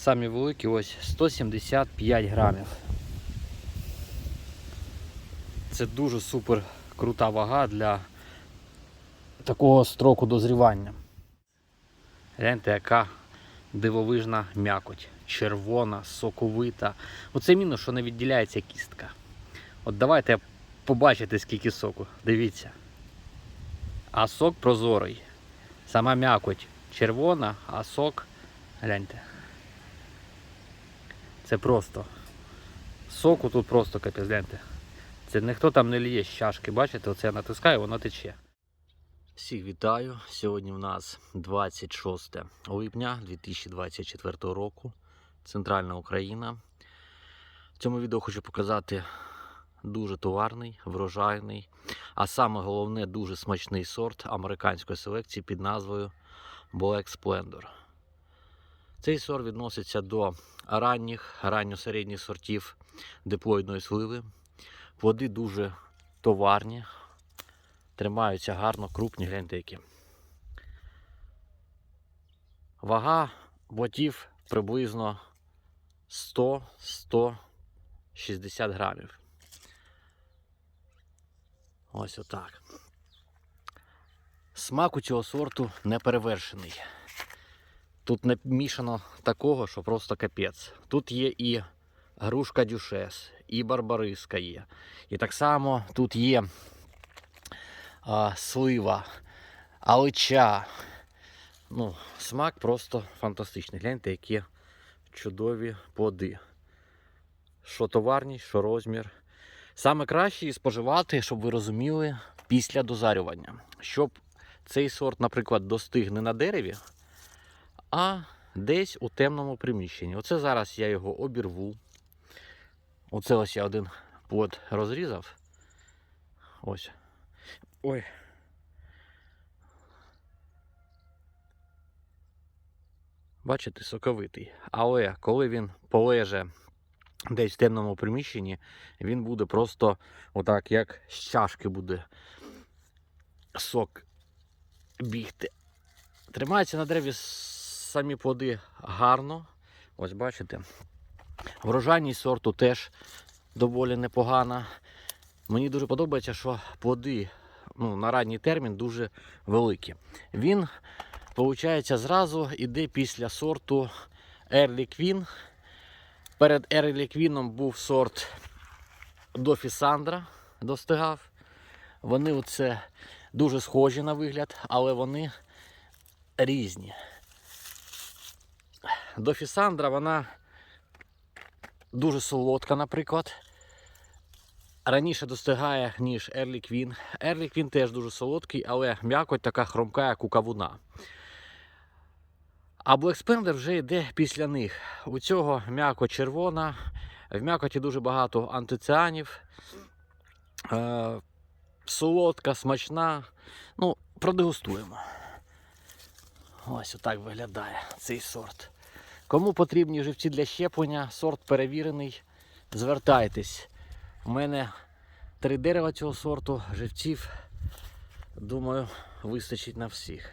Самі великі ось 175 грамів. Це дуже супер крута вага для такого строку дозрівання. Гляньте, яка дивовижна м'якоть. Червона, соковита. Оце мінус, що не відділяється кістка. От давайте побачите, скільки соку. Дивіться. А сок прозорий. Сама м'якоть червона, а сок. Гляньте. Це просто. Соку тут просто капець, гляньте. Це ніхто там не ліє з чашки, бачите, оце я натискаю, воно тече. Всіх вітаю. Сьогодні в нас 26 липня 2024 року. Центральна Україна. В цьому відео хочу показати дуже товарний, врожайний, а саме головне дуже смачний сорт американської селекції під назвою Black Splendor. Цей сорт відноситься до ранніх, ранньо-середніх сортів диплоїдної сливи. Плоди дуже товарні, тримаються гарно, крупні, гляньте які. Вага ботів приблизно 100-160 грамів. Ось отак. Смак у цього сорту не перевершений. Тут не мішано такого, що просто капець. Тут є і грушка дюшес, і барбариска є. І так само тут є а, слива, алича. Ну, смак просто фантастичний. Гляньте, які чудові плоди. Що товарність, що розмір. Саме краще її споживати, щоб ви розуміли, після дозарювання. Щоб цей сорт, наприклад, достиг не на дереві, а десь у темному приміщенні. Оце зараз я його обірву. Оце ось я один плод розрізав. Ось. Ой. Бачите, соковитий. Але коли він полеже десь в темному приміщенні, він буде просто отак, як з чашки буде сок бігти. Тримається на дереві самі плоди гарно. Ось бачите. Врожайність сорту теж доволі непогана. Мені дуже подобається, що плоди ну, на ранній термін дуже великі. Він, виходить, зразу йде після сорту Early Queen. Перед Early Queen був сорт Дофісандра, достигав. Вони оце дуже схожі на вигляд, але вони різні. Дофісандра, вона дуже солодка, наприклад. Раніше достигає, ніж Early Queen. Early Queen теж дуже солодкий, але м'якоть така хромка, як у кавуна. А Spender вже йде після них. У цього м'яко червона, в м'якоті дуже багато антиціанів. Е, солодка, смачна. Ну, продегустуємо. Ось отак виглядає цей сорт. Кому потрібні живці для щеплення, сорт перевірений, звертайтесь. У мене три дерева цього сорту, живців, думаю, вистачить на всіх.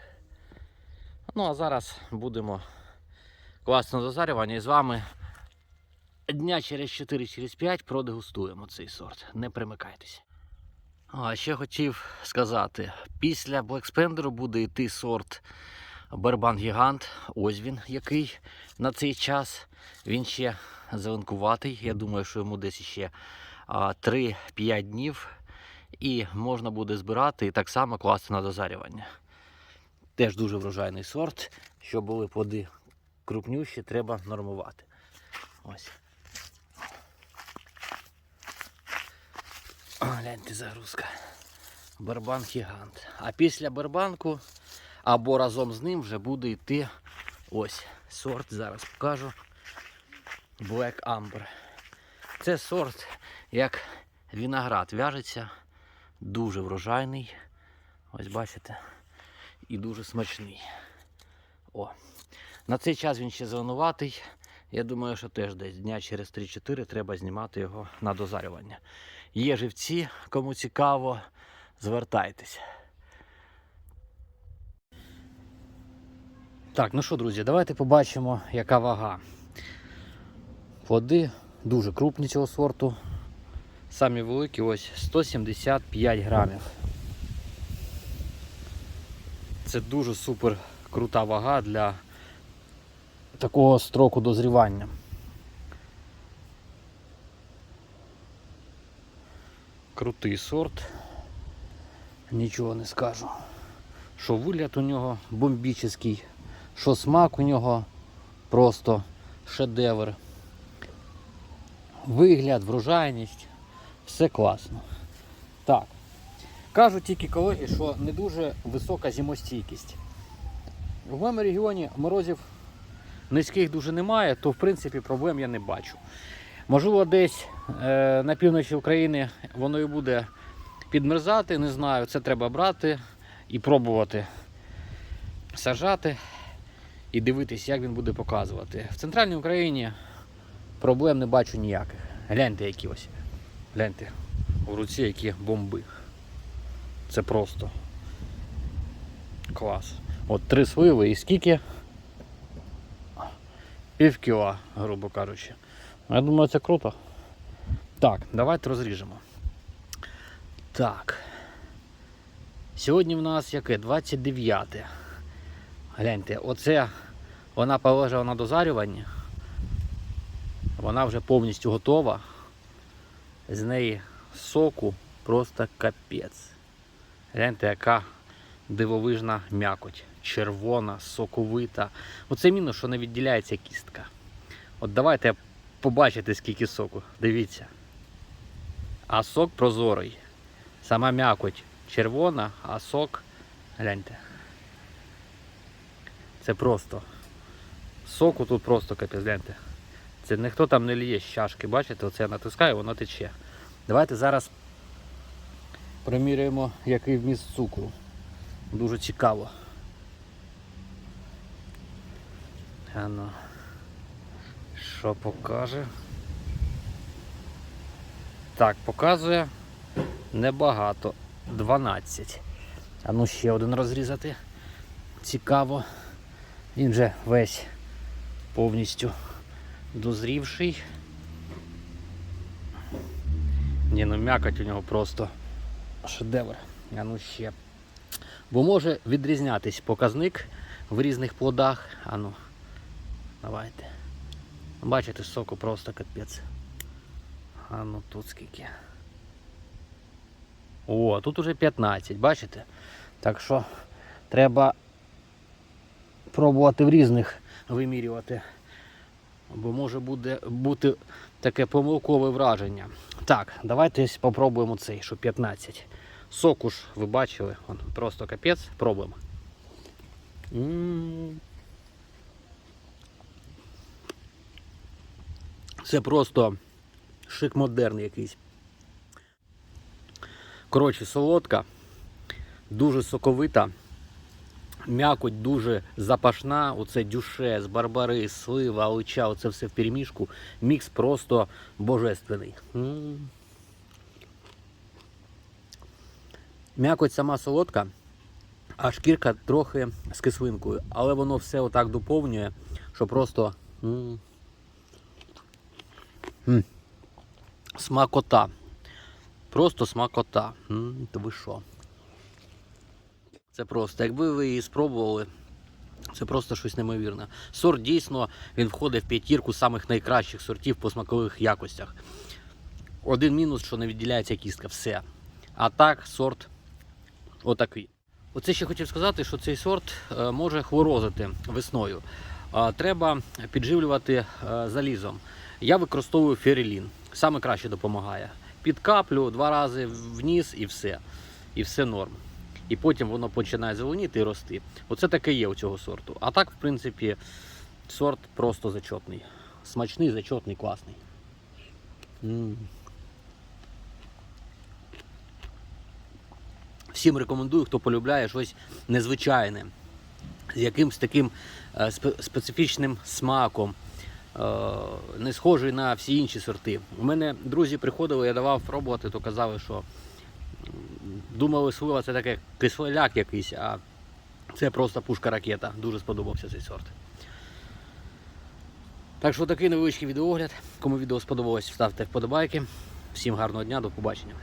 Ну, а зараз будемо класно дозарювання і з вами дня через 4-5 продегустуємо цей сорт. Не примикайтеся. А ще хотів сказати, після Black Spender буде йти сорт Барбан Гігант. Ось він який на цей час. Він ще зеленкуватий. Я думаю, що йому десь ще 3-5 днів. І можна буде збирати і так само класти на дозарювання. Теж дуже врожайний сорт. Щоб були плоди крупнющі, треба нормувати. Ось. Гляньте загрузка. Барбан гігант. А після барбанку або разом з ним вже буде йти ось сорт, зараз покажу. Black Amber. Це сорт, як виноград в'яжеться, дуже врожайний. Ось бачите. І дуже смачний. О. На цей час він ще зеленуватий. Я думаю, що теж десь дня через 3-4 треба знімати його на дозарювання. Є живці, кому цікаво, звертайтесь. Так, ну що, друзі, давайте побачимо, яка вага. Плоди дуже крупні цього сорту. Самі великі ось 175 грамів. Це дуже супер крута вага для такого строку дозрівання. Крутий сорт. Нічого не скажу. Що вигляд у нього бомбічний, що смак у нього просто шедевр. Вигляд, врожайність, все класно. Так. Кажуть тільки колеги, що не дуже висока зимостійкість. В моєму регіоні морозів низьких дуже немає, то в принципі проблем я не бачу. Можливо, десь е, на півночі України воно і буде підмерзати, не знаю. Це треба брати і пробувати сажати і дивитись, як він буде показувати. В центральній Україні проблем не бачу ніяких. Гляньте які ось. Гляньте, в руці які бомби. Це просто клас. От три сливи і скільки? Пів кіла, грубо кажучи. Я думаю, це круто. Так, давайте розріжемо. Так. Сьогодні в нас яке? 29. Гляньте, оце вона полежала на дозарюванні. Вона вже повністю готова. З неї соку просто капець. Гляньте, яка дивовижна м'якоть. Червона, соковита. Оце мінус, що не відділяється кістка. От давайте побачите, скільки соку. Дивіться. А сок прозорий. Сама м'якоть червона, а сок. Гляньте. Це просто. Соку тут просто капець, гляньте. Це ніхто там не ліє з чашки, бачите, оце я натискаю, воно тече. Давайте зараз приміряємо, який вміст цукру. Дуже цікаво. А ну, що покаже? Так, показує небагато. 12. А ну ще один розрізати. Цікаво. Він же весь повністю дозрівший. Ні, ну м'якоть у нього просто шедевр. А ну ще. Бо може відрізнятись показник в різних плодах. А ну, давайте. Бачите, соку просто капець. А ну тут скільки. О, тут уже 15, бачите? Так що треба пробувати в різних вимірювати. Бо може буде бути таке помилкове враження. Так, давайте спробуємо цей, що 15. Соку ж ви бачили, он просто капець, пробуємо. Це просто шик модерн якийсь. Коротше, солодка, дуже соковита, м'якоть дуже запашна. Оце дюшес, барбари, слива, алича, оце все в перемішку. Мікс просто божественний. М'якоть сама солодка, а шкірка трохи з кислинкою. Але воно все отак доповнює, що просто. Смакота. Просто смакота. М, То ви що? Це просто. Якби ви її спробували, це просто щось неймовірне. Сорт дійсно він входить в п'ятірку самих найкращих сортів по смакових якостях. Один мінус, що не відділяється кістка, все. А так, сорт отакий. Оце ще хотів сказати, що цей сорт е, може хворозити весною. Треба підживлювати е, залізом. Я використовую ферелін. Саме краще допомагає. Під каплю два рази вниз і все. І все норм. І потім воно починає зеленіти і рости. Оце таке є у цього сорту. А так, в принципі, сорт просто зачетний. Смачний, зачетний, класний. М. Всім рекомендую, хто полюбляє щось незвичайне, з якимсь таким е, специфічним смаком, е, не схожий на всі інші сорти. У мене друзі приходили, я давав пробувати, то казали, що м, думали, слива це таке кисляк якийсь, а це просто пушка ракета. Дуже сподобався цей сорт. Так що такий невеличкий відеогляд. Кому відео сподобалось, ставте вподобайки. Всім гарного дня, до побачення.